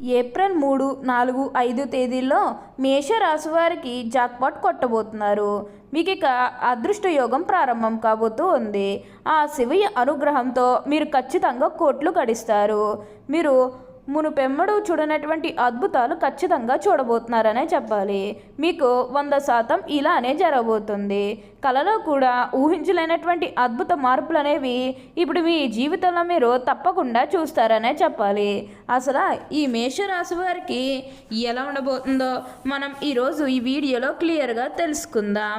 April మూడు నాలుగు ఐదు తేదీల్లో మేషరాశి వారికి జాక్పాట్ కొట్టబోతున్నారు. మీకు ఇక అదృష్ట యోగం ప్రారంభం కాబోతూ ఉంది. ఆ శివయ్య అనుగ్రహంతో మీరు ఖచ్చితంగా కోట్లు గడిస్తారు. మీరు మునుపెమ్మడు చూడనటువంటి అద్భుతాలు ఖచ్చితంగా చూడబోతున్నారనే చెప్పాలి. మీకు వంద శాతం ఇలానే జరగబోతుంది. కళలో కూడా ఊహించలేనటువంటి అద్భుత మార్పులు అనేవి ఇప్పుడు మీ జీవితంలో మీరు తప్పకుండా చూస్తారనే చెప్పాలి. అసలు ఈ మేషరాశి వారికి ఎలా ఉండబోతుందో మనం ఈరోజు ఈ వీడియోలో క్లియర్గా తెలుసుకుందాం.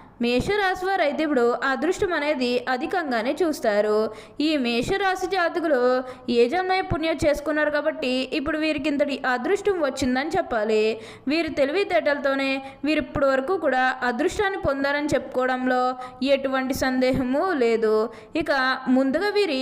మేషరాశి వారు అయితే ఇప్పుడు అదృష్టం అనేది అధికంగానే చూస్తారు. ఈ మేషరాశి జాతకులు ఏ జన్మ పుణ్యం చేసుకున్నారు కాబట్టి ఇప్పుడు వీరికి ఇంతటి అదృష్టం వచ్చిందని చెప్పాలి. వీరి తెలివితేటలతోనే వీరు ఇప్పటి వరకు కూడా అదృష్టాన్ని పొందారని చెప్పుకోవడంలో ఎటువంటి సందేహము లేదు. ఇక ముందుగా వీరి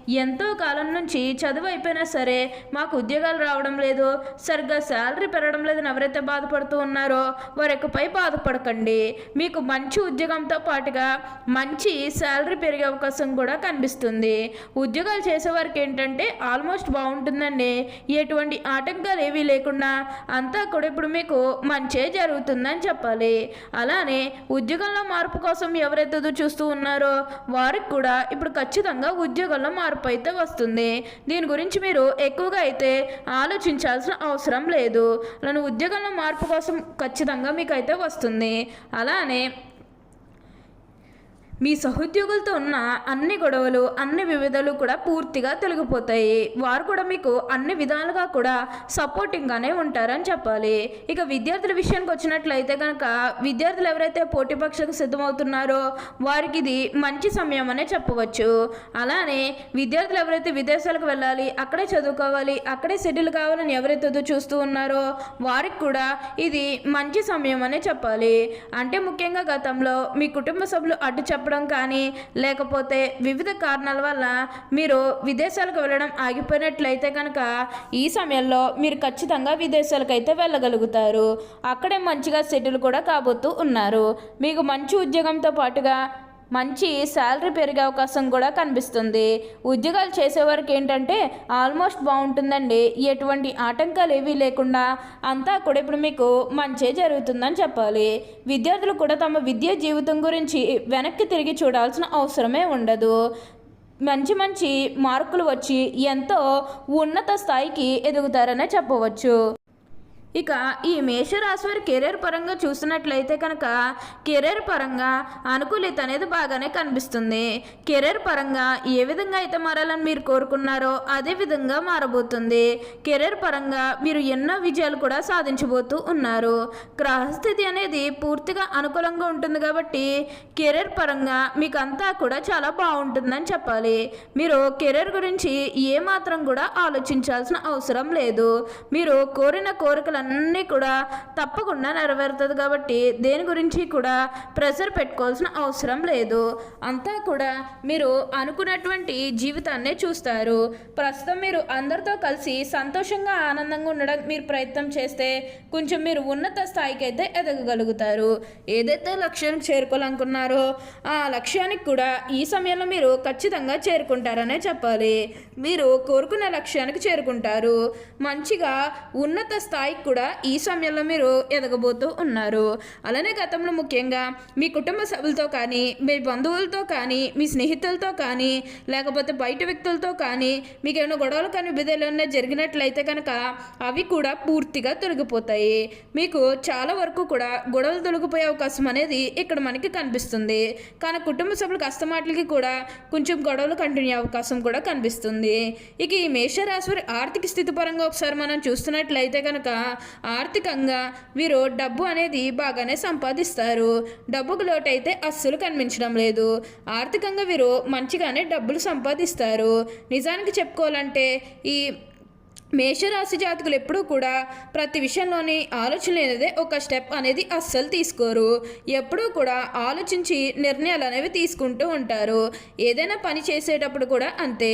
ఎంతో కాలం నుంచి చదువు అయిపోయినా సరే మాకు ఉద్యోగాలు రావడం లేదు. సరిగ్గా శాలరీ పెరగడం లేదని ఎవరైతే బాధపడుతూ ఉన్నారో వారికపై బాధపడకండి. మీకు మంచి ఉద్యోగంతో పాటుగా మంచి శాలరీ పెరిగే అవకాశం కూడా కనిపిస్తుంది. ఉద్యోగాలు చేసేవారికి ఏంటంటే ఆల్మోస్ట్ బాగుంటుందండి. ఎటువంటి ఆటంకాలు ఏవీ లేకుండా అంతా కూడా ఇప్పుడు మీకు మంచే జరుగుతుందని చెప్పాలి. అలానే ఉద్యోగంలో మార్పు కోసం ఎవరైతే చూస్తూ ఉన్నారో వారికి కూడా ఇప్పుడు ఖచ్చితంగా ఉద్యోగంలో మార్పు మార్పు అయితే వస్తుంది. దీని గురించి మీరు ఎక్కువగా అయితే ఆలోచించాల్సిన అవసరం లేదు. నన్ను ఉద్యోగంలో మార్పు కోసం ఖచ్చితంగా మీకు అయితే వస్తుంది. అలానే మీ సహోద్యోగులతో ఉన్న అన్ని గొడవలు అన్ని వివిధలు కూడా పూర్తిగా తొలగిపోతాయి. వారు కూడా మీకు అన్ని విధాలుగా కూడా సపోర్టింగ్గానే ఉంటారని చెప్పాలి. ఇక విద్యార్థుల విషయానికి వచ్చినట్లయితే కనుక విద్యార్థులు ఎవరైతే పోటీ పరీక్షలకు సిద్ధమవుతున్నారో వారికి ఇది మంచి సమయం అనే చెప్పవచ్చు. అలానే విద్యార్థులు ఎవరైతే విదేశాలకు వెళ్ళాలి అక్కడే చదువుకోవాలి అక్కడే సెటిల్ కావాలని ఎవరైతే చూస్తూ ఉన్నారో వారికి కూడా ఇది మంచి సమయం అనే చెప్పాలి. అంటే ముఖ్యంగా గతంలో మీ కుటుంబ సభ్యులు అడ్డు చెప్పడం కానీ లేకపోతే వివిధ కారణాల వల్ల మీరు విదేశాలకు వెళ్ళడం ఆగిపోయినట్లయితే కనుక ఈ సమయంలో మీరు ఖచ్చితంగా విదేశాలకు అయితే వెళ్ళగలుగుతారు. అక్కడే మంచిగా సెటిల్ కూడా కాబోతూ ఉన్నారు. మీకు మంచి ఉద్యోగంతో పాటుగా మంచి శాలరీ పెరిగే అవకాశం కూడా కనిపిస్తుంది. ఉద్యోగాలు చేసేవారికి ఏంటంటే ఆల్మోస్ట్ బాగుంటుందండి. ఎటువంటి ఆటంకాలు ఏవీ లేకుండా అంతా కూడా ఇప్పుడు మీకు మంచే జరుగుతుందని చెప్పాలి. విద్యార్థులు కూడా తమ విద్యా జీవితం గురించి వెనక్కి తిరిగి చూడాల్సిన అవసరమే ఉండదు. మంచి మంచి మార్కులు వచ్చి ఎంతో ఉన్నత స్థాయికి ఎదుగుతారనే చెప్పవచ్చు. ఇక ఈ మేషరాశి వారి కెరీర్ పరంగా చూసినట్లయితే కనుక కెరీర్ పరంగా అనుకూలిత అనేది బాగానే కనిపిస్తుంది. కెరీర్ పరంగా ఏ విధంగా అయితే మారాలని మీరు కోరుకున్నారో అదే విధంగా మారబోతుంది. కెరీర్ పరంగా మీరు ఎన్నో విజయాలు కూడా సాధించబోతూ ఉన్నారు. గ్రహస్థితి అనేది పూర్తిగా అనుకూలంగా ఉంటుంది కాబట్టి కెరీర్ పరంగా మీకు అంతా కూడా చాలా బాగుంటుందని చెప్పాలి. మీరు కెరీర్ గురించి ఏమాత్రం కూడా ఆలోచించాల్సిన అవసరం లేదు. మీరు కోరిన అన్నీ కూడా తప్పకుండా నెరవేరుతుంది కాబట్టి దేని గురించి కూడా ప్రెషర్ పెట్టుకోవాల్సిన అవసరం లేదు. అంతా కూడా మీరు అనుకున్నటువంటి జీవితాన్నే చూస్తారు. ప్రస్తుతం మీరు అందరితో కలిసి సంతోషంగా ఆనందంగా ఉండడం మీరు ప్రయత్నం చేస్తే కొంచెం మీరు ఉన్నత స్థాయికి అయితే ఎదగగలుగుతారు. ఏదైతే లక్ష్యానికి చేరుకోవాలనుకున్నారో ఆ లక్ష్యానికి కూడా ఈ సమయంలో మీరు ఖచ్చితంగా చేరుకుంటారనే చెప్పాలి. మీరు కోరుకున్న లక్ష్యానికి చేరుకుంటారు. మంచిగా ఉన్నత స్థాయికి కూడా ఈ సమయంలో మీరు ఎదగబోతూ ఉన్నారు. అలానే గతంలో ముఖ్యంగా మీ కుటుంబ సభ్యులతో కానీ మీ బంధువులతో కానీ మీ స్నేహితులతో కానీ లేకపోతే బయట వ్యక్తులతో కానీ మీకు ఏమైనా గొడవలు కానీ బిదలు ఏమైనా జరిగినట్లయితే కనుక అవి కూడా పూర్తిగా తొలగిపోతాయి. మీకు చాలా వరకు కూడా గొడవలు తొలగిపోయే అవకాశం అనేది ఇక్కడ మనకి కనిపిస్తుంది. కానీ కుటుంబ సభ్యులకు అస్తమాటలకి కూడా కొంచెం గొడవలు కంటిన్యూ అవకాశం కూడా కనిపిస్తుంది. ఇక ఈ మేషరాశి వారి ఆర్థిక స్థితి పరంగా ఒకసారి మనం చూస్తున్నట్లయితే కనుక ఆర్థికంగా వీరు డబ్బు అనేది బాగానే సంపాదిస్తారు. డబ్బుకు లోటైతే అస్సలు కనిపించడం లేదు. ఆర్థికంగా వీరు మంచిగానే డబ్బులు సంపాదిస్తారు. నిజానికి చెప్పుకోవాలంటే ఈ మేషరాశి జాతకులు ఎప్పుడూ కూడా ప్రతి విషయంలోని ఆలోచన లేనిదే ఒక స్టెప్ అనేది అస్సలు తీసుకోరు. ఎప్పుడూ కూడా ఆలోచించి నిర్ణయాలు అనేవి తీసుకుంటూ ఉంటారు. ఏదైనా పని చేసేటప్పుడు కూడా అంతే.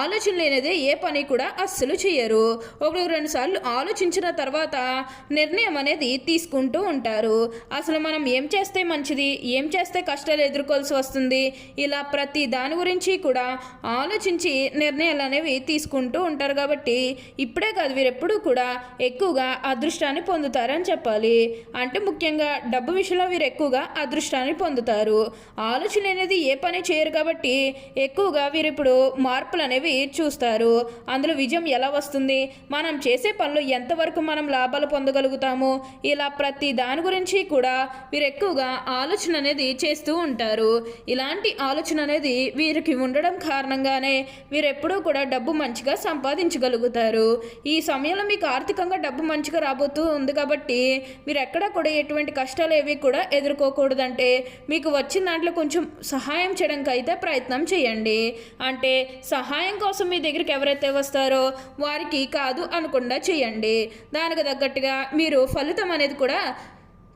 ఆలోచన లేనిదే ఏ పని కూడా అస్సలు చేయరు ఒకటి రెండు సార్లు ఆలోచించిన తర్వాత నిర్ణయం అనేది తీసుకుంటూ ఉంటారు. అసలు మనం ఏం చేస్తే మంచిది? ఏం చేస్తే కష్టాలు ఎదుర్కోవాల్సి వస్తుంది? ఇలా ప్రతి దాని గురించి కూడా ఆలోచించి నిర్ణయాలు అనేవి తీసుకుంటూ ఉంటారు కాబట్టి ఇప్పుడే కాదు వీరెప్పుడూ కూడా ఎక్కువగా అదృష్టాన్ని పొందుతారని చెప్పాలి. అంటే ముఖ్యంగా డబ్బు విషయంలో వీరు ఎక్కువగా అదృష్టాన్ని పొందుతారు. ఆలోచన అనేది ఏ పని చేయరు కాబట్టి ఎక్కువగా వీరు ఇప్పుడు మార్పులు అనేవి చూస్తారు. అందులో విజయం ఎలా వస్తుంది? మనం చేసే పనులు ఎంతవరకు మనం లాభాలు పొందగలుగుతాము? ఇలా ప్రతి దాని గురించి కూడా వీరు ఎక్కువగా ఆలోచన అనేది చేస్తూ ఉంటారు. ఇలాంటి ఆలోచన అనేది వీరికి ఉండడం కారణంగానే వీరెప్పుడూ కూడా డబ్బు మంచిగా సంపాదించగలుగుతారు. ఈ సమయంలో మీకు ఆర్థికంగా డబ్బు మంచిగా రాబోతూ ఉంది కాబట్టి మీరు ఎక్కడ కూడా ఎటువంటి కష్టాలు ఏవి కూడా ఎదుర్కోకూడదంటే మీకు వచ్చిన దాంట్లో కొంచెం సహాయం చేయడానికి అయితే ప్రయత్నం చేయండి. అంటే సహాయం కోసం మీ దగ్గరికి ఎవరైతే వస్తారో వారికి కాదు అనకుండా చేయండి. దానికి తగ్గట్టుగా మీరు ఫలితం అనేది కూడా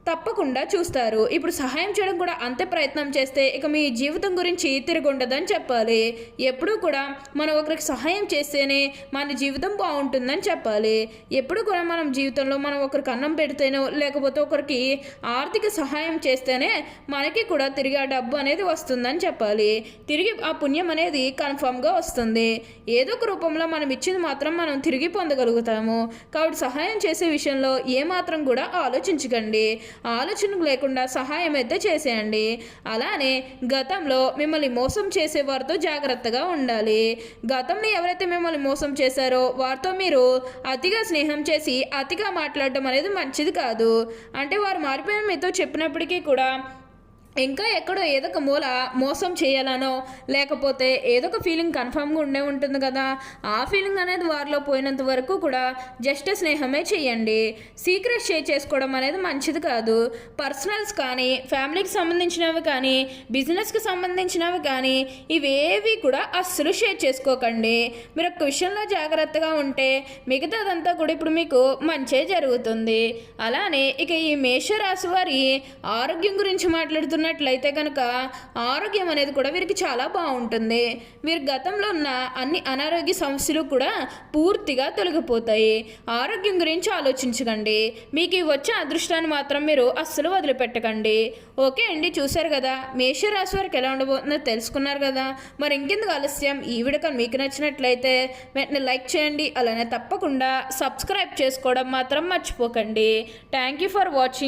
తప్పకుండా చూస్తారు. ఇప్పుడు సహాయం చేయడం కూడా అంతే ప్రయత్నం చేస్తే ఇక మీ జీవితం గురించి తిరుగుండదని చెప్పాలి. ఎప్పుడూ కూడా మనం ఒకరికి సహాయం చేస్తేనే మన జీవితం బాగుంటుందని చెప్పాలి. ఎప్పుడు కూడా మనం జీవితంలో మనం ఒకరికి అన్నం పెడితేనో లేకపోతే ఒకరికి ఆర్థిక సహాయం చేస్తేనే మనకి కూడా తిరిగి ఆ డబ్బు అనేది వస్తుందని చెప్పాలి. తిరిగి ఆ పుణ్యం అనేది కన్ఫామ్గా వస్తుంది. ఏదో ఒక రూపంలో మనం ఇచ్చింది మాత్రం మనం తిరిగి పొందగలుగుతాము. కాబట్టి సహాయం చేసే విషయంలో ఏమాత్రం కూడా ఆలోచించకండి. ఆలోచన లేకుండా సహాయం అయితే చేసేయండి. అలానే గతంలో మిమ్మల్ని మోసం చేసేవారితో జాగ్రత్తగా ఉండాలి. గతంలో ఎవరైతే మిమ్మల్ని మోసం చేశారో వారితో మీరు అతిగా స్నేహం చేసి అతిగా మాట్లాడడం అనేది మంచిది కాదు. అంటే వారు మారిపోయిన మీతో చెప్పినప్పటికీ కూడా ఇంకా ఎక్కడో ఏదో ఒక మూల మోసం చేయాలనో లేకపోతే ఏదో ఒక ఫీలింగ్ కన్ఫామ్గా ఉండే ఉంటుంది కదా ఆ ఫీలింగ్ అనేది వారిలో పోయినంత వరకు కూడా జస్ట్ స్నేహమే చేయండి. సీక్రెట్ షేర్ చేసుకోవడం అనేది మంచిది కాదు. పర్సనల్స్ కానీ ఫ్యామిలీకి సంబంధించినవి కానీ బిజినెస్కి సంబంధించినవి కానీ ఇవేవి కూడా అస్సలు షేర్ చేసుకోకండి. మీరు ఒక విషయంలో జాగ్రత్తగా ఉంటే మిగతాదంతా కూడా ఇప్పుడు మీకు మంచే జరుగుతుంది. అలానే ఇక ఈ మేషరాశి వారి ఆరోగ్యం గురించి మాట్లాడుతున్న చూసుకున్నట్లయితే కనుక ఆరోగ్యం అనేది కూడా వీరికి చాలా బాగుంటుంది. వీరి గతంలో ఉన్న అన్ని అనారోగ్య సమస్యలు కూడా పూర్తిగా తొలగిపోతాయి. ఆరోగ్యం గురించి ఆలోచించకండి. మీకు వచ్చే అదృష్టాన్ని మాత్రం మీరు అస్సలు వదిలిపెట్టకండి. ఓకే అండి చూశారు కదా? మేషరాశి వారికి ఎలా ఉండబోతుందో తెలుసుకున్నారు కదా? మరి ఇంకెందుకు ఆలస్యం? ఈ వీడియో మీకు నచ్చినట్లయితే వెంటనే లైక్ చేయండి. అలానే తప్పకుండా సబ్స్క్రైబ్ చేసుకోవడం మాత్రం మర్చిపోకండి. Thank you for watching.